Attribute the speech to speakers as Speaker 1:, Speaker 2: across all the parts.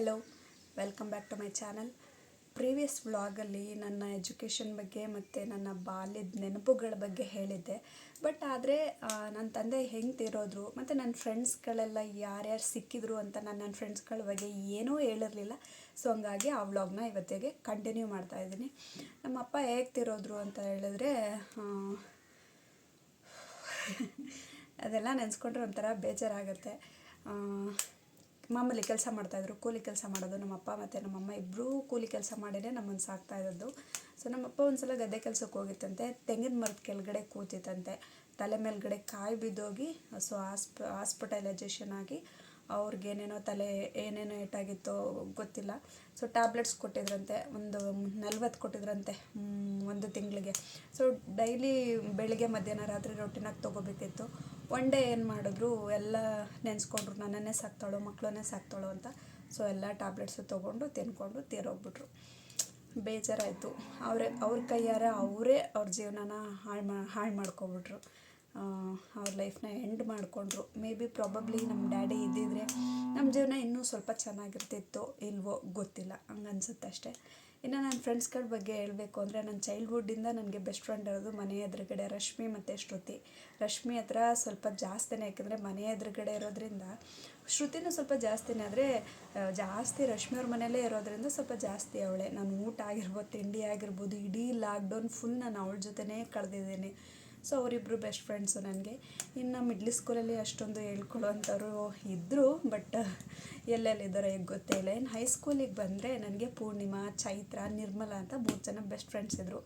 Speaker 1: Hello welcome back to my channel previous ವ್ಲಾಗಲ್ಲಿ ನನ್ನ education ಬಗ್ಗೆ ಮತ್ತು ನನ್ನ ಬಾಲ್ಯದ ನೆನಪುಗಳ ಬಗ್ಗೆ ಹೇಳಿದ್ದೆ. ಬಟ್ ಆದರೆ ನನ್ನ ತಂದೆ ಹೆಂಗೆ ತಿರೋದ್ರು ಮತ್ತು ನನ್ನ ಫ್ರೆಂಡ್ಸ್ಗಳೆಲ್ಲ ಯಾರ್ಯಾರು ಸಿಕ್ಕಿದ್ರು ಅಂತ ನಾನು ನನ್ನ ಫ್ರೆಂಡ್ಸ್ಗಳ ಬಗ್ಗೆ ಏನೂ ಹೇಳಿರಲಿಲ್ಲ. ಸೊ ಹಂಗಾಗಿ ಆ ವ್ಲಾಗ್ನ ಇವತ್ತಿಗೆ ಕಂಟಿನ್ಯೂ ಮಾಡ್ತಾ ಇದ್ದೀನಿ. ನಮ್ಮ ಅಪ್ಪ ಹೇಗೆ ತಿರೋದ್ರು ಅಂತ ಹೇಳಿದ್ರೆ ಅದೆಲ್ಲ ನೆನೆಸ್ಕೊಂಡ್ರೆ ಒಂಥರ ಬೇಜಾರಾಗುತ್ತೆ. ಮಾಮೂಲಿ ಕೆಲಸ ಮಾಡ್ತಾಯಿದ್ರು ಕೂಲಿ ಕೆಲಸ ಮಾಡೋದು, ನಮ್ಮಪ್ಪ ಮತ್ತು ನಮ್ಮಮ್ಮ ಇಬ್ಬರೂ ಕೂಲಿ ಕೆಲಸ ಮಾಡಿನೇ ನಮ್ಮನ್ನು ಸಾಕ್ತಾ ಇದ್ದದ್ದು. ಸೊ ನಮ್ಮಪ್ಪ ಒಂದ್ಸಲ ಗದ್ದೆ ಕೆಲಸಕ್ಕೆ ಹೋಗಿತ್ತಂತೆ, ತೆಂಗಿನ ಮರದ ಕೆಳಗಡೆ ಕೂತಿತ್ತಂತೆ. ತಲೆ ಮೇಲ್ಗಡೆ ಕಾಯಿ ಬಿದ್ದೋಗಿ ಸೊ ಹಾಸ್ಪ ಹಾಸ್ಪಿಟಲೈಜೇಷನ್ ಆಗಿ ಅವ್ರಿಗೇನೇನೋ ತಲೆ ಏನೇನೋ ಏಟಾಗಿತ್ತೋ ಗೊತ್ತಿಲ್ಲ. ಸೊ ಟ್ಯಾಬ್ಲೆಟ್ಸ್ ಕೊಟ್ಟಿದ್ರಂತೆ, ಒಂದು ನಲ್ವತ್ತು ಕೊಟ್ಟಿದ್ರಂತೆ ಒಂದು ತಿಂಗಳಿಗೆ. ಸೊ ಡೈಲಿ ಬೆಳಿಗ್ಗೆ, ಮಧ್ಯಾಹ್ನ, ರಾತ್ರಿ ರೊಟ್ಟಿನಾಗ ತೊಗೋಬೇಕಿತ್ತು ಒನ್ ಡೇ ಏನು ಮಾಡಿದ್ರು, ಎಲ್ಲ ನೆನೆಸ್ಕೊಂಡ್ರು, ನನ್ನನ್ನೇ ಸಾಕ್ತಾಳೋ ಮಕ್ಕಳನ್ನೇ ಸಾಕ್ತಾಳೋ ಅಂತ. ಸೊ ಎಲ್ಲ ಟ್ಯಾಬ್ಲೆಟ್ಸು ತೊಗೊಂಡು, ತಿನ್ಕೊಂಡು ತೀರೋಗ್ಬಿಟ್ರು. ಬೇಜಾರಾಯಿತು. ಅವರೇ, ಅವ್ರ ಕೈಯಾರ ಅವರೇ ಅವ್ರ ಜೀವನನ ಹಾಳು ಮಾ, ಹಾಳು ಮಾಡ್ಕೊಬಿಟ್ರು. ಅವ್ರ ಲೈಫ್ನ ಎಂಡ್ ಮಾಡಿಕೊಂಡ್ರು. ಮೇ ಬಿ ಪ್ರಾಬಬ್ಲಿ ನಮ್ಮ ಡ್ಯಾಡಿ ಇದ್ದಿದ್ರೆ ನಮ್ಮ ಜೀವನ ಇನ್ನೂ ಸ್ವಲ್ಪ ಚೆನ್ನಾಗಿರ್ತಿತ್ತು ಇಲ್ವೋ ಗೊತ್ತಿಲ್ಲ. ಹಂಗನ್ಸುತ್ತೆ ಅಷ್ಟೇ. ಇನ್ನು ನನ್ನ ಫ್ರೆಂಡ್ಸ್ಗಳ ಬಗ್ಗೆ ಹೇಳಬೇಕು ಅಂದರೆ ನನ್ನ ಚೈಲ್ಡ್ಹುಡ್ಡಿಂದ ನನಗೆ ಬೆಸ್ಟ್ ಫ್ರೆಂಡ್ ಇರೋದು ಮನೆ ಎದುರುಗಡೆ ರಶ್ಮಿ ಮತ್ತು ಶ್ರುತಿ. ರಶ್ಮಿ ಹತ್ರ ಸ್ವಲ್ಪ ಜಾಸ್ತಿನೇ ಯಾಕೆಂದರೆ ಮನೆ ಎದುರುಗಡೆ ಇರೋದ್ರಿಂದ ಶ್ರುತಿನೂ ಸ್ವಲ್ಪ ಜಾಸ್ತಿನೇ ಆದರೆ ಜಾಸ್ತಿ ರಶ್ಮಿ ಅವ್ರ ಮನೆಯಲ್ಲೇ ಇರೋದ್ರಿಂದ ಸ್ವಲ್ಪ ಜಾಸ್ತಿ ಅವಳೆ. ನಾನು ಊಟ ಆಗಿರ್ಬೋದು, ತಿಂಡಿ ಆಗಿರ್ಬೋದು, ಇಡೀ ಲಾಕ್ಡೌನ್ ಫುಲ್ ನಾನು ಅವಳ ಜೊತೆನೇ ಕಳೆದಿದ್ದೀನಿ. ಸೊ ಅವರಿಬ್ಬರು ಬೆಸ್ಟ್ ಫ್ರೆಂಡ್ಸು ನನಗೆ. ಇನ್ನು ಮಿಡ್ಲ್ ಸ್ಕೂಲಲ್ಲಿ ಅಷ್ಟೊಂದು ಹೇಳ್ಕೊಳ್ಳೋವಂಥವ್ರು ಇದ್ದರು ಬಟ್ ಎಲ್ಲೆಲ್ಲಿದ್ದಾರೋ ಈಗ ಗೊತ್ತೇ ಇಲ್ಲ. ಇನ್ನು ಹೈಸ್ಕೂಲಿಗೆ ಬಂದರೆ ನನಗೆ ಪೂರ್ಣಿಮಾ, ಚೈತ್ರ, ನಿರ್ಮಲಾ ಅಂತ ಮೂರು ಜನ ಬೆಸ್ಟ್ ಫ್ರೆಂಡ್ಸ್ ಇದ್ದರು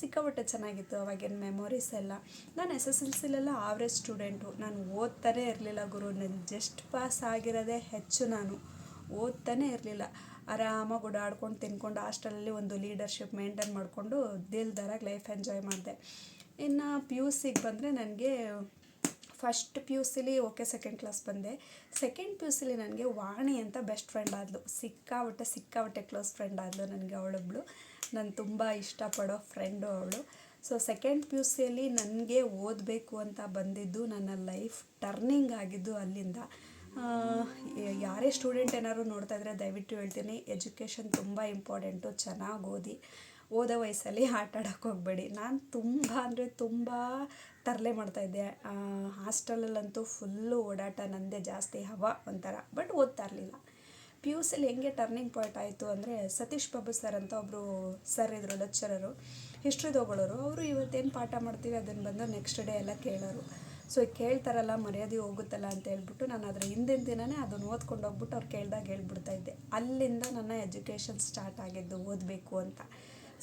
Speaker 1: ಸಿಕ್ಕಾಪಟ್ಟೆ ಚೆನ್ನಾಗಿತ್ತು ಅವಾಗಿನ ಮೆಮೊರೀಸ್ ಎಲ್ಲ. ನಾನು ಎಸ್ ಎಸ್ ಎಲ್ ಸಿಲೆಲ್ಲ ಆವ್ರೇಜ್ ಸ್ಟೂಡೆಂಟು ನಾನು ಓದ್ತಾನೇ ಇರಲಿಲ್ಲ ಗುರು. ನನ್ನ ಜಸ್ಟ್ ಪಾಸ್ ಆಗಿರೋದೇ ಹೆಚ್ಚು ನಾನು. ಓದ್ತಾನೇ ಇರಲಿಲ್ಲ. ಆರಾಮಾಗಿ ಓಡಾಡ್ಕೊಂಡು ತಿನ್ಕೊಂಡು ಹಾಸ್ಟೆಲಲ್ಲಿ ಒಂದು ಲೀಡರ್ಶಿಪ್ ಮೇಂಟೈನ್ ಮಾಡಿಕೊಂಡು ದಿಲ್ದಾರಾಗಿ ಲೈಫ್ ಎಂಜಾಯ್ ಮಾಡಿದೆ. ಇನ್ನು ಪಿ ಯು ಸಿಗೆ ಬಂದರೆ ನನಗೆ ಫಸ್ಟ್ ಪಿ ಯು ಸಿಲಿ ಓಕೆ ಸೆಕೆಂಡ್ ಕ್ಲಾಸ್ ಬಂದೆ. ಸೆಕೆಂಡ್ ಪಿ ಯು ಸಿಲಿ ನನಗೆ ವಾಣಿ ಅಂತ ಬೆಸ್ಟ್ ಫ್ರೆಂಡ್ ಆದಳು ಸಿಕ್ಕಾಬಟ್ಟೆ ಸಿಕ್ಕಾಬಟ್ಟೆ ಕ್ಲೋಸ್ ಫ್ರೆಂಡ್ ಆದಳು ನನಗೆ ಅವಳೊಬ್ಳು. ನಾನು ತುಂಬ ಇಷ್ಟಪಡೋ ಫ್ರೆಂಡು ಅವಳು. ಸೊ ಸೆಕೆಂಡ್ ಪಿ ಯು ಸಿಯಲ್ಲಿ ನನಗೆ ಓದಬೇಕು ಅಂತ ಬಂದಿದ್ದು ನನ್ನ ಲೈಫ್ ಟರ್ನಿಂಗ್ ಆಗಿದ್ದು ಅಲ್ಲಿಂದ. ಯಾರೇ ಸ್ಟೂಡೆಂಟ್ ಏನಾದ್ರು ನೋಡ್ತಾ ಇದ್ದರೆ ದಯವಿಟ್ಟು ಹೇಳ್ತೀನಿ ಎಜುಕೇಷನ್ ತುಂಬ ಇಂಪಾರ್ಟೆಂಟು ಚೆನ್ನಾಗಿ ಓದಿ. ಓದೋ ವಯಸ್ಸಲ್ಲಿ ಆಟ ಆಡೋಕ್ಕೆ ಹೋಗಬೇಡಿ. ನಾನು ತುಂಬ ಅಂದರೆ ತುಂಬ ತರಲೆ ಮಾಡ್ತಾಯಿದ್ದೆ ಹಾಸ್ಟೆಲಲ್ಲಂತೂ ಫುಲ್ಲು ಓಡಾಟ ನನ್ನದೇ ಜಾಸ್ತಿ ಹವ ಒಂಥರ, ಬಟ್ ಓದ್ತಾ ಇರಲಿಲ್ಲ. ಪಿ ಯು ಸಿಲಿ ಹೆಂಗೆ ಟರ್ನಿಂಗ್ ಪಾಯಿಂಟ್ ಆಯಿತು ಅಂದರೆ ಸತೀಶ್ ಬಾಬು ಸರ್ ಅಂತ ಒಬ್ಬರು ಸರ್ ಇದ್ದರು ಲೆಕ್ಚರರು ಹಿಸ್ಟ್ರಿ ತೊಗೊಳ್ಳೋರು ಅವರು ಇವತ್ತೇನು ಪಾಠ ಮಾಡ್ತೀವಿ ಅದನ್ನು ಬಂದು ನೆಕ್ಸ್ಟ್ ಡೇ ಎಲ್ಲ ಕೇಳೋರು. ಸೊ ಕೇಳ್ತಾರಲ್ಲ, ಮರ್ಯಾದೆ ಹೋಗುತ್ತಲ್ಲ ಅಂತ ಹೇಳ್ಬಿಟ್ಟು ನಾನು ಅದರ ಹಿಂದಿನ ದಿನವೇ ಅದನ್ನು ಓದ್ಕೊಂಡು ಹೋಗ್ಬಿಟ್ಟು ಅವ್ರು ಕೇಳ್ದಾಗ ಹೇಳ್ಬಿಡ್ತಾ ಇದ್ದೆ. ಅಲ್ಲಿಂದ ನನ್ನ ಎಜುಕೇಷನ್ ಸ್ಟಾರ್ಟ್ ಆಗಿದ್ದು ಓದಬೇಕು ಅಂತ.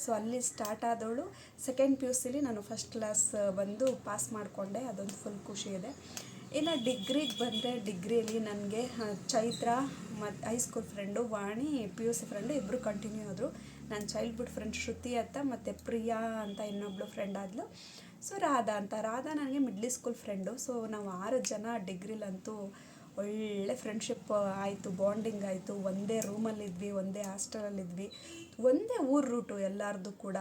Speaker 1: ಸೊ ಅಲ್ಲಿ ಸ್ಟಾರ್ಟ್ ಆದವಳು ಸೆಕೆಂಡ್ ಪಿ ಯು ಸಿಲಿ ನಾನು ಫಸ್ಟ್ ಕ್ಲಾಸ್ ಬಂದು ಪಾಸ್ ಮಾಡಿಕೊಂಡೆ. ಅದೊಂದು ಫುಲ್ ಖುಷಿ ಇದೆ. ಇನ್ನು ಡಿಗ್ರಿಗೆ ಬಂದರೆ ಡಿಗ್ರಿಯಲ್ಲಿ ನನಗೆ ಚೈತ್ರ ಮತ್ತು high school friend Vani P U C friend ಇಬ್ಬರು ಕಂಟಿನ್ಯೂ ಆದರು. ನನ್ನ ಚೈಲ್ಡ್ಹುಡ್ ಫ್ರೆಂಡ್ ಶ್ರುತಿ ಅಂತ ಮತ್ತು ಪ್ರಿಯಾ ಅಂತ ಇನ್ನೊಬ್ಳು ಫ್ರೆಂಡ್ ಆದಳು ಸೊ ರಾಧಾ ಅಂತ. ರಾಧಾ ನನಗೆ ಮಿಡ್ಲಿ ಸ್ಕೂಲ್ ಫ್ರೆಂಡು ಸೊ ನಾವು ಆರು ಜನ ಡಿಗ್ರಿಲಂತೂ ಒಳ್ಳೆ ಫ್ರೆಂಡ್ಶಿಪ್ ಆಯಿತು ಬಾಂಡಿಂಗ್ ಆಯಿತು. ಒಂದೇ ರೂಮಲ್ಲಿದ್ವಿ ಒಂದೇ ಹಾಸ್ಟೆಲಲ್ಲಿದ್ವಿ ಒಂದೇ ಊರು ರೂಟು ಎಲ್ಲಾರ್ದು ಕೂಡ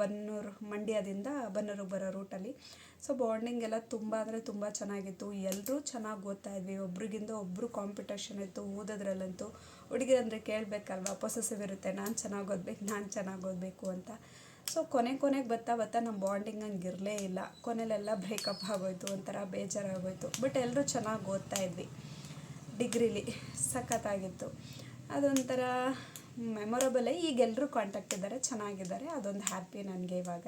Speaker 1: ಬನ್ನೂರು ಮಂಡ್ಯದಿಂದ ಬನ್ನೂರಿಗೆ ಬರೋ ರೂಟಲ್ಲಿ ಸೊ ಬಾಂಡಿಂಗ್ ಎಲ್ಲ ತುಂಬ ಅಂದರೆ ತುಂಬ ಚೆನ್ನಾಗಿತ್ತು. ಎಲ್ಲರೂ ಚೆನ್ನಾಗಿ ಓದ್ತಾ ಇದ್ವಿ. ಒಬ್ರಿಗಿಂತ ಒಬ್ಬರು ಕಾಂಪಿಟೇಷನ್ ಇತ್ತು, ಓದೋದ್ರಲ್ಲಂತೂ. ಹುಡುಗಿರಂದರೆ ಕೇಳಬೇಕಲ್ವ? ಪೊಸೆಸಿವ್ ಇರುತ್ತೆ. ನಾನು ಚೆನ್ನಾಗಿ ಓದ್ಬೇಕು, ನಾನು ಚೆನ್ನಾಗಿ ಓದಬೇಕು ಅಂತ. ಸೊ ಕೊನೆ ಕೊನೆಗೆ ಬರ್ತಾ ಬರ್ತಾ ನಮ್ಮ ಬಾಂಡಿಂಗ್ ಹಂಗೆ ಇರಲೇ ಇಲ್ಲ. ಕೊನೆಲೆಲ್ಲ ಬ್ರೇಕಪ್ ಆಗೋಯ್ತು, ಒಂಥರ ಬೇಜಾರಾಗೋಯ್ತು. ಬಟ್ ಎಲ್ಲರೂ ಚೆನ್ನಾಗಿ ಓದ್ತಾ ಇದ್ವಿ. ಡಿಗ್ರಿಲಿ ಸಖತ್ತಾಗಿತ್ತು. ಅದೊಂಥರ ಮೆಮೊರಬಲೇ ಈಗ ಎಲ್ಲರೂ ಕಾಂಟ್ಯಾಕ್ಟ್ ಇದ್ದಾರೆ, ಚೆನ್ನಾಗಿದ್ದಾರೆ. ಅದೊಂದು ಹ್ಯಾಪಿ ನನಗೆ ಇವಾಗ.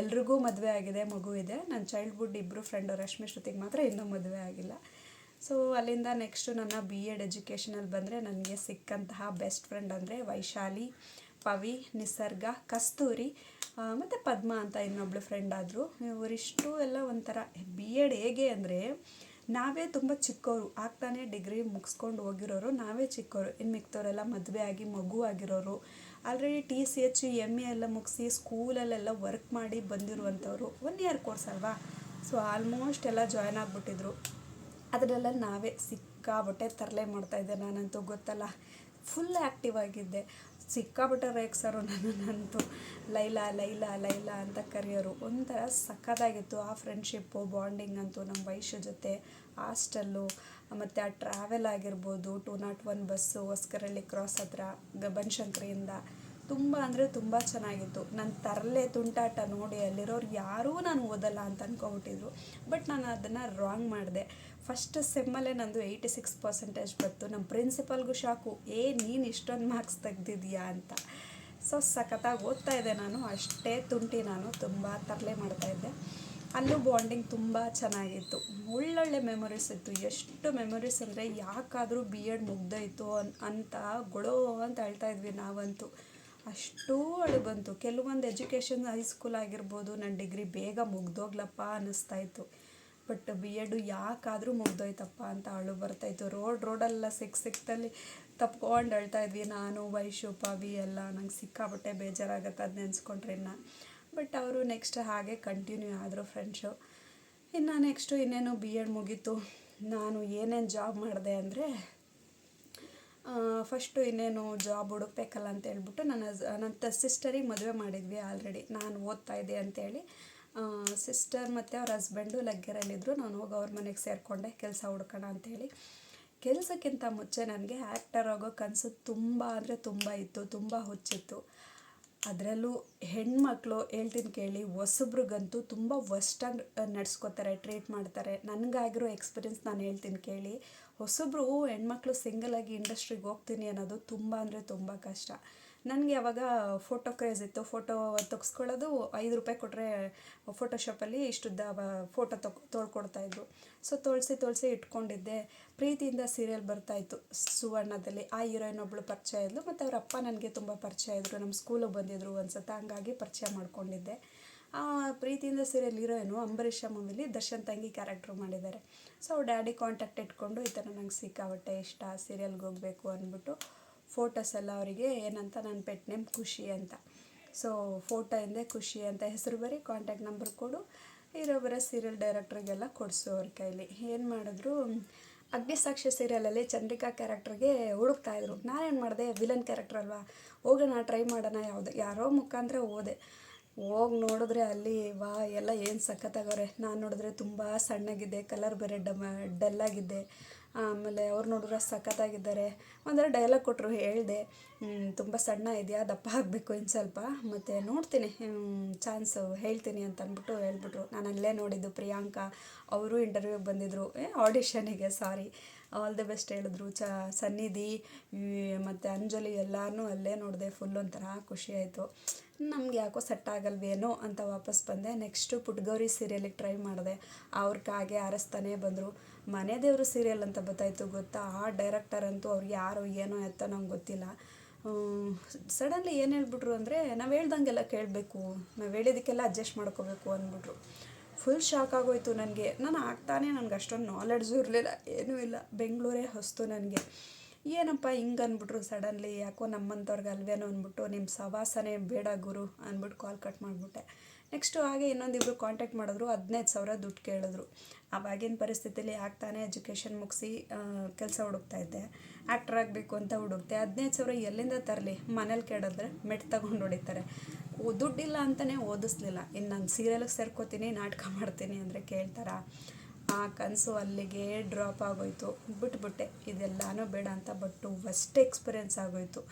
Speaker 1: ಎಲ್ರಿಗೂ ಮದುವೆ ಆಗಿದೆ, ಮಗು ಇದೆ. ನನ್ನ ಚೈಲ್ಡ್ಹುಡ್ ಇಬ್ಬರು ಫ್ರೆಂಡು ರಶ್ಮಿ ಶ್ರುತಿಗೆ ಮಾತ್ರ ಇನ್ನೂ ಮದುವೆ ಆಗಿಲ್ಲ. ಸೊ ಅಲ್ಲಿಂದ ನೆಕ್ಸ್ಟು ನನ್ನ ಬಿ ಎಡ್ ಎಜುಕೇಷನಲ್ಲಿ ಬಂದರೆ ನನಗೆ ಸಿಕ್ಕಂತಹ ಬೆಸ್ಟ್ ಫ್ರೆಂಡ್ ಅಂದರೆ ವೈಶಾಲಿ, ಪವಿ, ನಿಸರ್ಗ, ಕಸ್ತೂರಿ. ಮತ್ತು ಪದ್ಮ ಅಂತ ಇನ್ನೊಬ್ಳು ಫ್ರೆಂಡ್ ಆದರು. ಇವರಿಷ್ಟು ಎಲ್ಲ ಒಂಥರ ಬಿ ಎಡ್ ಹೇಗೆ ಅಂದರೆ, ನಾವೇ ತುಂಬ ಚಿಕ್ಕವರು ಆಗ್ತಾನೆ ಡಿಗ್ರಿ ಮುಗಿಸ್ಕೊಂಡು ಹೋಗಿರೋರು, ನಾವೇ ಚಿಕ್ಕವರು ಇನ್ನು ಮಿಕ್ತವರೆಲ್ಲ ಮದುವೆ ಆಗಿ ಮಗು ಆಗಿರೋರು. Already T C H M A ಎಲ್ಲ ಮುಗಿಸಿ ಸ್ಕೂಲಲ್ಲೆಲ್ಲ ವರ್ಕ್ ಮಾಡಿ ಬಂದಿರುವಂಥವ್ರು ಒನ್ ಇಯರ್ ಕೋರ್ಸ್ ಅಲ್ವಾ? ಸೊ ಆಲ್ಮೋಸ್ಟ್ ಎಲ್ಲ ಜಾಯ್ನ್ ಆಗಿಬಿಟ್ಟಿದ್ರು. ಅದರಲ್ಲ ನಾವೇ ಸಿಕ್ಕ ಸಿಕ್ಕಾಬಟ್ಟೆ ತರಲೆ ಮಾಡ್ತಾಯಿದ್ದೆ ನಾನಂತೂ ಗೊತ್ತಲ್ಲ. ಫುಲ್ ಆ್ಯಕ್ಟಿವ್ ಆಗಿದ್ದೆ. ಸಿಕ್ಕಾಬಟ್ಟೆ ರೇಗ್ಸರು ನನ್ನಂತೂ ಲೈಲಾ ಲೈಲಾ ಲೈಲಾ ಅಂತ ಕರೆಯೋರು. ಒಂಥರ ಸಖತ್ತಾಗಿತ್ತು ಆ ಫ್ರೆಂಡ್ಶಿಪ್ಪು ಬಾಂಡಿಂಗ್ ಅಂತೂ ನಮ್ಮ ವಯಸ್ಸು ಜೊತೆ ಹಾಸ್ಟೆಲ್ಲು ಮತ್ತು ಆ ಟ್ರಾವೆಲ್ ಆಗಿರ್ಬೋದು two nought one bus Hosakerehalli cross ಹತ್ರ ಗ ಬನಶಂಕರಿಯಿಂದ ತುಂಬ ಅಂದರೆ ತುಂಬ ಚೆನ್ನಾಗಿತ್ತು. ನನ್ನ ತರಲೆ ತುಂಟಾಟ ನೋಡಿ ಅಲ್ಲಿರೋರು ಯಾರೂ ನಾನು ಓದಲ್ಲ ಅಂತ ಅಂದ್ಕೊಬಿಟ್ಟಿದ್ರು ಬಟ್ ನಾನು ಅದನ್ನು ರಾಂಗ್ ಮಾಡಿದೆ. ಫಸ್ಟ್ ಸೆಮ್ಮಲ್ಲೇ ನಂದು ಏಯ್ಟಿ ಸಿಕ್ಸ್ ಪರ್ಸೆಂಟೇಜ್ ಬಂತು. ನಮ್ಮ ಪ್ರಿನ್ಸಿಪಲ್ಗೂ ಶಾಕು, ಏ, ನೀನು ಇಷ್ಟೊಂದು ಮಾರ್ಕ್ಸ್ ತೆಗ್ದಿದ್ಯಾ? ಅಂತ. ಸೊ ಸಖತ್ತಾಗಿ ಓದ್ತಾ ಇದ್ದೆ ನಾನು. ಅಷ್ಟೇ ತುಂಟಿ ನಾನು. ತುಂಬ ತರಲೆ ಮಾಡ್ತಾಯಿದ್ದೆ ಅಲ್ಲೂ ಬಾಂಡಿಂಗ್ ತುಂಬ ಚೆನ್ನಾಗಿತ್ತು. ಒಳ್ಳೊಳ್ಳೆ ಮೆಮೊರೀಸ್ ಇತ್ತು. ಎಷ್ಟು ಮೆಮೊರೀಸ್ ಅಂದರೆ ಯಾಕಾದರೂ ಬಿ ಎಡ್ ಮುಗ್ದೋಯ್ತು ಅನ್, ಅಂತ ಗೊಳೋ ಅಂತ ಹೇಳ್ತಾ ಇದ್ವಿ ನಾವಂತೂ. ಅಷ್ಟೂ ಅಳು ಬಂತು. ಕೆಲವೊಂದು ಎಜುಕೇಷನ್ ಹೈಸ್ಕೂಲ್ ಆಗಿರ್ಬೋದು ನನ್ನ ಡಿಗ್ರಿ ಬೇಗ ಮುಗ್ದೋಗ್ಲಪ್ಪ ಅನ್ನಿಸ್ತಾ ಇತ್ತು. ಬಟ್ ಬಿ ಎಡು ಯಾಕಾದರೂ ಮುಗ್ದೋಯ್ತಪ್ಪ ಅಂತ ಅಳು ಬರ್ತಾಯಿತ್ತು ರೋಡ್ ರೋಡೆಲ್ಲ ಸಿಕ್ ಸಿಕ್ತಲ್ಲಿ ತಪ್ಕೊಂಡು ಅಳ್ತಾ ಇದ್ವಿ. ನಾನು ವೈಶು ಪವಿ ಎಲ್ಲ ನಂಗೆ ಸಿಕ್ಕಾಬಟ್ಟೆ ಬೇಜಾರಾಗತ್ತೆ ಅದು ನೆನೆಸ್ಕೊಂಡ್ರೆ ಇನ್ನು. ಬಟ್ ಅವರು ನೆಕ್ಸ್ಟ್ ಹಾಗೆ ಕಂಟಿನ್ಯೂ ಆದರು ಫ್ರೆಂಡ್ಸು ಇನ್ನು ನೆಕ್ಸ್ಟು ಇನ್ನೇನು ಬಿ ಎಡ್ ಮುಗೀತು. ನಾನು ಏನೇನು ಜಾಬ್ ಮಾಡಿದೆ ಅಂದರೆ ಫಸ್ಟು ಇನ್ನೇನು ಜಾಬ್ ಹುಡುಕ್ಬೇಕಲ್ಲ ಅಂತ ಹೇಳ್ಬಿಟ್ಟು ನನ್ನ ನನ್ನ ಸಿಸ್ಟರಿಗೆ ಮದುವೆ ಮಾಡಿದ್ವಿ ಆಲ್ರೆಡಿ ನಾನು ಓದ್ತಾ ಇದ್ದೆ ಅಂತೇಳಿ. ಸಿಸ್ಟರ್ ಮತ್ತು ಅವ್ರ ಹಸ್ಬೆಂಡು ಲಗ್ಗೆರಲ್ಲಿದ್ದರು ನಾನು ಹೋಗಿ ಅವ್ರ ಮನೆಗೆ ಸೇರಿಕೊಂಡೆ. ಕೆಲಸ ಹುಡ್ಕೋಣ ಅಂತೇಳಿ. ಕೆಲಸಕ್ಕಿಂತ ಮುಂಚೆ ನನಗೆ ಆ್ಯಕ್ಟರ್ ಆಗೋ ಕನಸು ತುಂಬ ಅಂದರೆ ತುಂಬ ಇತ್ತು, ತುಂಬ ಹುಚ್ಚಿತ್ತು. ಅದರಲ್ಲೂ ಹೆಣ್ಮಕ್ಳು ಹೇಳ್ತೀನಿ ಕೇಳಿ, ಹೊಸಬ್ರಿಗಂತೂ ತುಂಬ ವರ್ಸ್ಟಾಗಿ ನಡ್ಸ್ಕೋತಾರೆ ಟ್ರೀಟ್ ಮಾಡ್ತಾರೆ. ನನಗಾಗಿರೋ ಎಕ್ಸ್ಪೀರಿಯನ್ಸ್ ನಾನು ಹೇಳ್ತೀನಿ ಕೇಳಿ. ಹೊಸಬ್ರು ಹೆಣ್ಮಕ್ಳು ಆಗಿ ಇಂಡಸ್ಟ್ರಿಗೆ ಹೋಗ್ತೀನಿ ಅನ್ನೋದು ತುಂಬ ಅಂದರೆ ತುಂಬ ಕಷ್ಟ. ನನಗೆ ಅವಾಗ ಫೋಟೋ ಕ್ರೇಜ್ ಇತ್ತು ಫೋಟೋ ತೆಗ್ಸ್ಕೊಳ್ಳೋದು ಐದು ರೂಪಾಯಿ ಕೊಟ್ಟರೆ ಫೋಟೋಶಾಪಲ್ಲಿ ಇಷ್ಟುದ್ದ ಫೋಟೋ ತಗೊ ತೊಳ್ಕೊಡ್ತಾಯಿದ್ರು ಸೊ ತೊಳಸಿ ತೊಳಸಿ ಇಟ್ಕೊಂಡಿದ್ದೆ. ಪ್ರೀತಿಯಿಂದ ಸೀರಿಯಲ್ ಬರ್ತಾಯಿತ್ತು ಸುವರ್ಣದಲ್ಲಿ. ಆ ಹೀರೋಯಿನ್ ಒಬ್ಬಳು ಪರಿಚಯ ಇದ್ಲು, ಮತ್ತು ಅವ್ರ ಅಪ್ಪ ನನಗೆ ತುಂಬ ಪರಿಚಯ ಇದ್ದರು ನಮ್ಮ ಸ್ಕೂಲಿಗೆ ಬಂದಿದ್ದರು ಸತ ಹಂಗಾಗಿ ಪರಿಚಯ ಮಾಡ್ಕೊಂಡಿದ್ದೆ. ಪ್ರೀತಿಯಿಂದ ಸೀರಿಯಲ್ ಹೀರೋಯಿನು ಅಂಬರೀಷ ಮೂವಿಲಿ ದರ್ಶನ್ ತಂಗಿ ಕ್ಯಾರೆಕ್ಟ್ರು ಮಾಡಿದ್ದಾರೆ. ಸೊ ಅವ್ರ ಡ್ಯಾಡಿ ಕಾಂಟ್ಯಾಕ್ಟ್ ಇಟ್ಕೊಂಡು ಈ ಥರ ನಂಗೆ ಸಿಕ್ಕಾಬಟ್ಟೆ ಇಷ್ಟ ಸೀರಿಯಲ್ಗೆ ಹೋಗಬೇಕು ಅಂದ್ಬಿಟ್ಟು ಫೋಟೋಸ್ ಎಲ್ಲ ಅವರಿಗೆ ಏನಂತ ನನ್ನ ಪೆಟ್ ನೇಮ್ ಖುಷಿ ಅಂತ. ಸೊ ಫೋಟೋ ಹಿಂದೆ ಖುಷಿ ಅಂತ ಹೆಸರು ಬರೀ ಕಾಂಟ್ಯಾಕ್ಟ್ ನಂಬರ್ ಕೊಡು ಇರೋ ಬರೋ ಸೀರಿಯಲ್ ಡೈರೆಕ್ಟ್ರಿಗೆಲ್ಲ ಕೊಡಿಸು ಅವ್ರ ಕೈಲಿ. ಏನು ಮಾಡಿದ್ರು, ಅಗ್ನಿಸಾಕ್ಷಿ ಸೀರಿಯಲಲ್ಲಿ ಚಂದ್ರಿಕಾ ಕ್ಯಾರೆಕ್ಟ್ರಿಗೆ ಹುಡುಕ್ತಾಯಿದ್ರು ನಾನೇನು ಮಾಡಿದೆ ವಿಲನ್ ಕ್ಯಾರೆಕ್ಟರ್ ಅಲ್ವಾ? ಹೋಗೋಣ ಟ್ರೈ ಮಾಡೋಣ, ಯಾವುದು, ಯಾರೋ ಮುಖಾಂತರ ಹೋದೆ. ಹೋಗಿ ನೋಡಿದ್ರೆ ಅಲ್ಲಿ ವಾ, ಎಲ್ಲ ಏನು ಸಖತ್ತಾಗವ್ರೆ ನಾನು ನೋಡಿದ್ರೆ ತುಂಬ ಸಣ್ಣಗಿದ್ದೆ ಕಲರ್ ಬೇರೆ ಡಮ ಡಲ್ಲಾಗಿದ್ದೆ ಆಮೇಲೆ ಅವ್ರು ನೋಡಿದ್ರೆ ಸಖತ್ತಾಗಿದ್ದಾರೆ. ಒಂದೆರಡು ಡೈಲಾಗ್ ಕೊಟ್ಟರು ಹೇಳಿದೆ ತುಂಬ ಸಣ್ಣ ಇದೆಯಾ, ದಪ್ಪ ಆಗಬೇಕು ಇನ್ನು ಸ್ವಲ್ಪ. ಮತ್ತು ನೋಡ್ತೀನಿ ಚಾನ್ಸು ಹೇಳ್ತೀನಿ ಅಂತ ಅಂದ್ಬಿಟ್ಟು ಹೇಳ್ಬಿಟ್ರು. ನಾನು ಅಲ್ಲೇ ನೋಡಿದ್ದು ಪ್ರಿಯಾಂಕಾ. ಅವರು ಇಂಟರ್ವ್ಯೂಗೆ ಬಂದಿದ್ದರು ಆಡಿಷನಿಗೆ ಸಾರಿ ಆಲ್ ದಿ ಬೆಸ್ಟ್ ಹೇಳಿದ್ರು. ಚ, ಸನ್ನಿಧಿ ಮತ್ತು ಅಂಜಲಿ ಎಲ್ಲರೂ ಅಲ್ಲೇ ನೋಡಿದೆ ಫುಲ್ ಒಂಥರ ಖುಷಿ ಆಯಿತು. ನಮ್ಗೆ ಯಾಕೋ ಸೆಟ್ ಆಗಲ್ವೇನೋ ಅಂತ ವಾಪಸ್ ಬಂದೆ. ನೆಕ್ಸ್ಟು ಪುಟ್ಗೌರಿ ಸೀರಿಯಲಿಗೆ ಟ್ರೈ ಮಾಡಿದೆ. ಅವ್ರ ಕಾಗೆ ಆರಿಸ್ತಾನೆ ಬಂದರು. ಮನೆ ದೇವರು ಸೀರಿಯಲ್ ಅಂತ ಗೊತ್ತಾಯಿತು ಗೊತ್ತಾ? ಆ ಡೈರೆಕ್ಟರ್ ಅಂತೂ ಅವ್ರು ಯಾರು, ಏನೋ ಎತ್ತ ನಂಗೆ ಗೊತ್ತಿಲ್ಲ. ಸಡನ್ಲಿ ಏನು ಹೇಳ್ಬಿಟ್ರು ಅಂದರೆ, ನಾವು ಹೇಳ್ದಂಗೆಲ್ಲ ಕೇಳಬೇಕು, ನಾವು ಹೇಳಿದ್ದಕ್ಕೆಲ್ಲ ಅಡ್ಜಸ್ಟ್ ಮಾಡ್ಕೋಬೇಕು ಅಂದ್ಬಿಟ್ರು. ಫುಲ್ ಶಾಕ್ ಆಗೋಯ್ತು ನನಗೆ. ನಾನು ಆಗ್ತಾನೆ ನನಗೆ ಅಷ್ಟೊಂದು ನಾಲೆಡ್ಜು ಇರಲಿಲ್ಲ, ಏನೂ ಇಲ್ಲ. ಬೆಂಗಳೂರೇ ಹೊಸ್ತು ನನಗೆ. ಏನಪ್ಪ ಹಿಂಗೆ ಅಂದ್ಬಿಟ್ರು ಸಡನ್ಲಿ ಯಾಕೋ ನಮ್ಮಂಥವ್ರಿಗೆ ಅಲ್ವೇನೋ ಅಂದ್ಬಿಟ್ಟು ನಿಮ್ಮ ಸವಾಸನೆ ಬೇಡ ಗುರು ಅಂದ್ಬಿಟ್ಟು ಕಾಲ್ ಕಟ್ ಮಾಡಿಬಿಟ್ಟೆ. ನೆಕ್ಸ್ಟು ಹಾಗೆ ಇನ್ನೊಂದಿಬ್ಬರು ಕಾಂಟ್ಯಾಕ್ಟ್ ಮಾಡಿದ್ರು, ಹದಿನೈದು ಸಾವಿರ ದುಡ್ಡು ಕೇಳಿದ್ರು. ಆವಾಗಿನ ಪರಿಸ್ಥಿತಿಯಲ್ಲಿ ಆಗ್ತಾನೆ ಎಜುಕೇಷನ್ ಮುಗಿಸಿ ಕೆಲಸ ಹುಡುಕ್ತಾ ಇದ್ದೆ. ಆ್ಯಕ್ಟ್ರ್ ಆಗಬೇಕು ಅಂತ ಹುಡುಕ್ತೆ ಹದಿನೈದು ಸಾವಿರ ಎಲ್ಲಿಂದ ತರಲಿ? ಮನೇಲಿ ಕೇಳಿದ್ರೆ ಮೆಟ್ ತಗೊಂಡು ಹೊಡಿತಾರೆ. ದುಡ್ಡಿಲ್ಲ ಅಂತಲೇ ಓದಿಸ್ಲಿಲ್ಲ. ಇನ್ನು ನಾನು ಸೀರಿಯಲ್ಗೆ ಸೇರ್ಕೋತೀನಿ, ನಾಟಕ ಮಾಡ್ತೀನಿ ಅಂದರೆ ಕೇಳ್ತಾರಾ? ಆ ಕನಸು ಅಲ್ಲಿಗೆ ಡ್ರಾಪ್ ಆಗೋಯ್ತು. ಬಿಟ್ಬಿಟ್ಟೆ. ಇದೆಲ್ಲನೂ ಬೇಡ ಅಂತ ಬಟ್ಟು ಫಸ್ಟ್ ಎಕ್ಸ್ಪೀರಿಯೆನ್ಸ್ ಆಗೋಯ್ತು.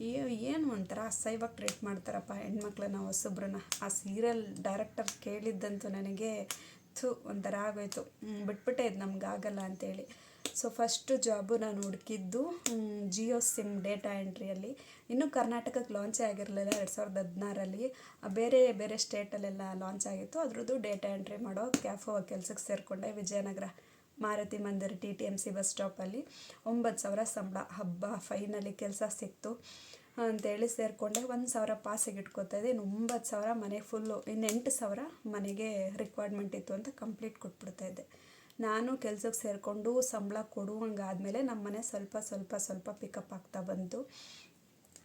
Speaker 1: ಏನು ಒಂಥರ ಅಸಹ್ಯವಾಗಿ ಟ್ರೀಟ್ ಮಾಡ್ತಾರಪ್ಪ ಹೆಣ್ಮಕ್ಳನ್ನ, ಹೊಸಬ್ರನ್ನ. ಆ ಸೀರಿಯಲ್ ಡೈರೆಕ್ಟರ್ ಕೇಳಿದ್ದಂತೂ ನನಗೆ ಥು, ಒಂಥರ ಆಗೋಯ್ತು. ಬಿಟ್ಬಿಟ್ಟೆ ಇದು ನಮಗಾಗಲ್ಲ ಅಂತೇಳಿ. ಸೊ ಫಸ್ಟು ಜಾಬು ನಾನು ಹುಡುಕಿದ್ದು ಜಿಯೋ ಸಿಮ್ ಡೇಟಾ ಎಂಟ್ರಿಯಲ್ಲಿ ಇನ್ನೂ ಕರ್ನಾಟಕಕ್ಕೆ ಲಾಂಚೇ ಆಗಿರಲಿಲ್ಲ ಎರಡು ಸಾವಿರದ ಹದಿನಾರಲ್ಲಿ. ಬೇರೆ ಬೇರೆ ಸ್ಟೇಟಲ್ಲೆಲ್ಲ ಲಾಂಚ್ ಆಗಿತ್ತು. ಅದರದ್ದು ಡೇಟಾ ಎಂಟ್ರಿ ಮಾಡೋ ಕ್ಯಾಫೋ ಕೆಲಸಕ್ಕೆ ಸೇರಿಕೊಂಡೆ Vijayanagar. Maruti Mandir T T M C bus ಸ್ಟಾಪಲ್ಲಿ ಒಂಬತ್ತು ಸಾವಿರ ಸಂಬಳ. ಹಬ್ಬ ಫೈನಲಿ ಕೆಲಸ ಸಿಕ್ತು. ಅಂತೇಳಿ ಸೇರಿಕೊಂಡೆ ಒಂದು ಸಾವಿರ ಪಾಸಿಗೆ ಇಟ್ಕೊತಾಯಿದ್ದೆ ಇನ್ನು ಒಂಬತ್ತು ಸಾವಿರ ಮನೆಗೆ ಫುಲ್ಲು ಇನ್ನು ಸಾವಿರ ಮನೆಗೆ ರಿಕ್ವೈರ್ಮೆಂಟ್ ಇತ್ತು ಅಂತ ಕಂಪ್ಲೀಟ್ ಕೊಟ್ಬಿಡ್ತಾಯಿದ್ದೆ ನಾನು ಕೆಲ್ಸಕ್ಕೆ ಸೇರಿಕೊಂಡು ಸಂಬಳ ಕೊಡುವಂಗಾದಮೇಲೆ ನಮ್ಮ ಮನೆ ಸ್ವಲ್ಪ ಸ್ವಲ್ಪ ಸ್ವಲ್ಪ ಪಿಕಪ್ ಆಗ್ತಾ ಬಂತು.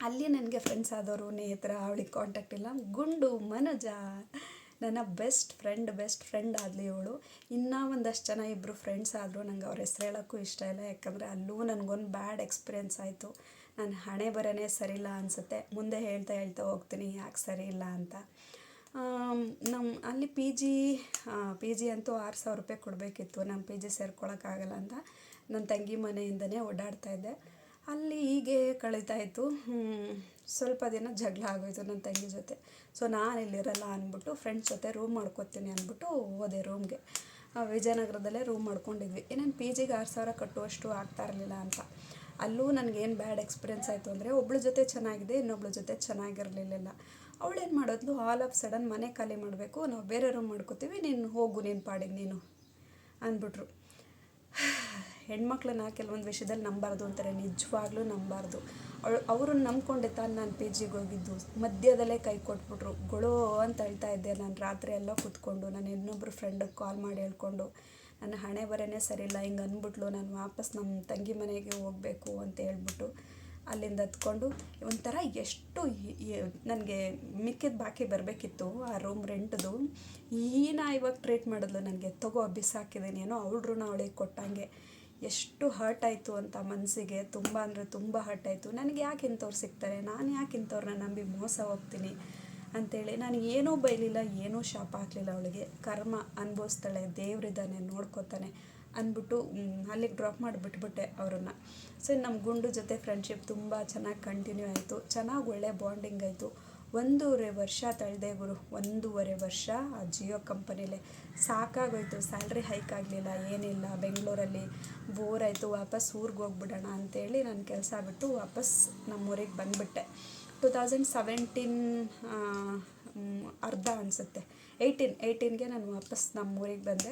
Speaker 1: ಅಲ್ಲಿ ನನಗೆ ಫ್ರೆಂಡ್ಸ್ ಆದವರು ನೇತ್ರ ಅವಳಿಗೆ ಕಾಂಟ್ಯಾಕ್ಟ್ ಇಲ್ಲ. ಗುಂಡು, ಮನುಜ ನನ್ನ ಬೆಸ್ಟ್ ಫ್ರೆಂಡ್ ಬೆಸ್ಟ್ ಫ್ರೆಂಡ್ ಆದಲಿ ಇವಳು. ಇನ್ನೂ ಒಂದಷ್ಟು ಜನ ಇಬ್ಬರು ಫ್ರೆಂಡ್ಸ್ ಆದರೂ ನಂಗೆ ಅವ್ರ ಹೆಸ್ರು ಹೇಳೋಕ್ಕೂ ಇಷ್ಟ ಇಲ್ಲ. ಯಾಕಂದರೆ ಅಲ್ಲೂ ನನಗೊಂದು ಬ್ಯಾಡ್ ಎಕ್ಸ್ಪೀರಿಯೆನ್ಸ್ ಆಯಿತು. ನಾನು ಹಣೆ ಬರನೇ ಸರಿಯಿಲ್ಲ ಅನಿಸುತ್ತೆ. ಮುಂದೆ ಹೇಳ್ತಾ ಹೇಳ್ತಾ ಹೋಗ್ತೀನಿ, ಯಾಕೆ ಸರಿ ಇಲ್ಲ ಅಂತ. ನಮ್ಮ ಅಲ್ಲಿ ಪಿ ಜಿ ಪಿ ಜಿ ಅಂತೂ ಆರು ಸಾವಿರ ರೂಪಾಯಿ ಕೊಡಬೇಕಿತ್ತು. ನಾನು ಪಿ ಜಿ ಸೇರ್ಕೊಳಕ್ಕಾಗಲ್ಲ ಅಂತ ನನ್ನ ತಂಗಿ ಮನೆಯಿಂದನೇ ಓಡಾಡ್ತಾ ಇದ್ದೆ. ಅಲ್ಲಿ ಹೀಗೆ ಕಳೀತಾ ಇತ್ತು. ಸ್ವಲ್ಪ ದಿನ ಜಗಳ ಆಗೋಯ್ತು ನನ್ನ ತಂಗಿ ಜೊತೆ. ಸೊ ನಾನು ಇಲ್ಲಿರಲ್ಲ ಅಂದ್ಬಿಟ್ಟು ಫ್ರೆಂಡ್ಸ್ ಜೊತೆ ರೂಮ್ ಮಾಡ್ಕೊತೀನಿ ಅಂದ್ಬಿಟ್ಟು ಹೋದೆ ರೂಮ್ಗೆ ವಿಜಯನಗರದಲ್ಲೇ ರೂಮ್ ಮಾಡ್ಕೊಂಡಿದ್ವಿ. ಏನೇನು ಪಿ ಜಿಗೆ ಆರು ಸಾವಿರ ಕಟ್ಟುವಷ್ಟು ಆಗ್ತಾ ಇರಲಿಲ್ಲ ಅಂತ. ಅಲ್ಲೂ ನನಗೇನು ಬ್ಯಾಡ್ ಎಕ್ಸ್ಪೀರಿಯೆನ್ಸ್ ಆಯಿತು ಅಂದರೆ ಒಬ್ಳ ಜೊತೆ ಚೆನ್ನಾಗಿದೆ, ಇನ್ನೊಬ್ಳ ಜೊತೆ ಚೆನ್ನಾಗಿರಲಿಲ್ಲ. ಅವಳೇನು ಮಾಡೋದ್ಲು? ಆಲ್ ಆಫ್ ಸಡನ್ ಮನೆ ಖಾಲಿ ಮಾಡಬೇಕು. ನಾವು ಬೇರೆ ರೂಮ್ ಮಾಡ್ಕೋತೀವಿ. ನೀನು ಹೋಗು, ನೀನು ಪಾಡಿಗೆ ನೀನು ಅಂದ್ಬಿಟ್ರು. ಹೆಣ್ಮಕ್ಳನ್ನ ಕೆಲವೊಂದು ವಿಷಯದಲ್ಲಿ ನಂಬಾರ್ದು ಅಂತಾರೆ, ನಿಜವಾಗ್ಲೂ ನಂಬಾರ್ದು. ಅವಳು ಅವ್ರನ್ನ ನಂಬ್ಕೊಂಡೆ ತಾನು ನಾನು ಪಿ ಜಿಗೆ ಹೋಗಿದ್ದು. ಮಧ್ಯದಲ್ಲೇ ಕೈ ಕೊಟ್ಬಿಟ್ರು. ಗೊಳೋ ಅಂತ ಹೇಳ್ತಾ ಇದ್ದೆ. ನಾನು ರಾತ್ರಿ ಎಲ್ಲ ಕೂತ್ಕೊಂಡು, ನಾನು ಇನ್ನೊಬ್ರು ಫ್ರೆಂಡಿಗೆ ಕಾಲ್ ಮಾಡಿ ಹೇಳ್ಕೊಂಡು ನನ್ನ ಹಣೆ ಸರಿ ಸರಿಯಿಲ್ಲ. ಹಿಂಗೆ ಅಂದ್ಬಿಟ್ಲು. ನಾನು ವಾಪಸ್ ನಮ್ಮ ತಂಗಿ ಮನೆಗೆ ಹೋಗಬೇಕು ಅಂತ ಹೇಳ್ಬಿಟ್ಟು ಅಲ್ಲಿಂದ ಹತ್ಕೊಂಡು, ಒಂಥರ ಎಷ್ಟು ನನಗೆ ಮಿಕ್ಕಿದ ಬಾಕಿ ಬರಬೇಕಿತ್ತು ಆ ರೂಮ್ ರೆಂಟ್ದು ಈನ ಇವಾಗ ಟ್ರೀಟ್ ಮಾಡಿದ್ಲು. ನನಗೆ, ತಗೋ ಬಿಸಾಕಿದ್ದೀನಿ ಏನೋ, ಅವಳು ಅವಳಿಗೆ ಕೊಟ್ಟಂಗೆ. ಎಷ್ಟು ಹರ್ಟ್ ಆಯಿತು ಅಂತ ಮನಸ್ಸಿಗೆ ತುಂಬ ಅಂದರೆ ತುಂಬ ಹರ್ಟ್ ಆಯಿತು. ನನಗೆ ಯಾಕೆ ಇಂಥವ್ರು ಸಿಗ್ತಾರೆ? ನಾನು ಯಾಕೆ ಇಂಥವ್ರನ್ನ ನಂಬಿ ಮೋಸ ಹೋಗ್ತೀನಿ ಅಂಥೇಳಿ ನಾನು ಏನೂ ಬೈಲಿಲ್ಲ, ಏನೂ ಶಾಪ ಹಾಕಲಿಲ್ಲ ಅವಳಿಗೆ. ಕರ್ಮ ಅನುಭವಿಸ್ತಾಳೆ ದೇವರಿದ್ದಾನೆ ನೋಡ್ಕೋತಾನೆ ಅಂದ್ಬಿಟ್ಟು ಅಲ್ಲಿಗೆ ಡ್ರಾಪ್ ಮಾಡಿಬಿಟ್ಬಿಟ್ಟೆ ಅವರನ್ನು. ಸೊ ನಮ್ಮ ಗುಂಡು ಜೊತೆ ಫ್ರೆಂಡ್ಶಿಪ್ ತುಂಬ ಚೆನ್ನಾಗಿ ಕಂಟಿನ್ಯೂ ಆಯಿತು. ಚೆನ್ನಾಗಿ ಒಳ್ಳೆ ಬಾಂಡಿಂಗ್ ಆಯಿತು. ಒಂದೂವರೆ ವರ್ಷ ತಳ್ಳದೆ ಗುರು, ಒಂದೂವರೆ ವರ್ಷ ಆ ಜಿಯೋ ಕಂಪನಿಲೇ. ಸಾಕಾಗೋಯ್ತು, ಸ್ಯಾಲ್ರಿ ಹೈಕ್ ಆಗಲಿಲ್ಲ, ಏನಿಲ್ಲ, ಬೆಂಗಳೂರಲ್ಲಿ ಬೋರ್ ಆಯಿತು, ವಾಪಸ್ ಊರಿಗೆ ಹೋಗ್ಬಿಡೋಣ ಅಂತೇಳಿ ನಾನು ಕೆಲಸ ಬಿಟ್ಟು ವಾಪಸ್ ನಮ್ಮೂರಿಗೆ ಬಂದುಬಿಟ್ಟೆ. ಟು ತೌಸಂಡ್ ಸೆವೆಂಟೀನ್ ಅರ್ಧ ಅನಿಸುತ್ತೆ. ಏಯ್ಟೀನ್, ಏಯ್ಟೀನ್ಗೆ ನಾನು ವಾಪಸ್ ನಮ್ಮೂರಿಗೆ ಬಂದೆ.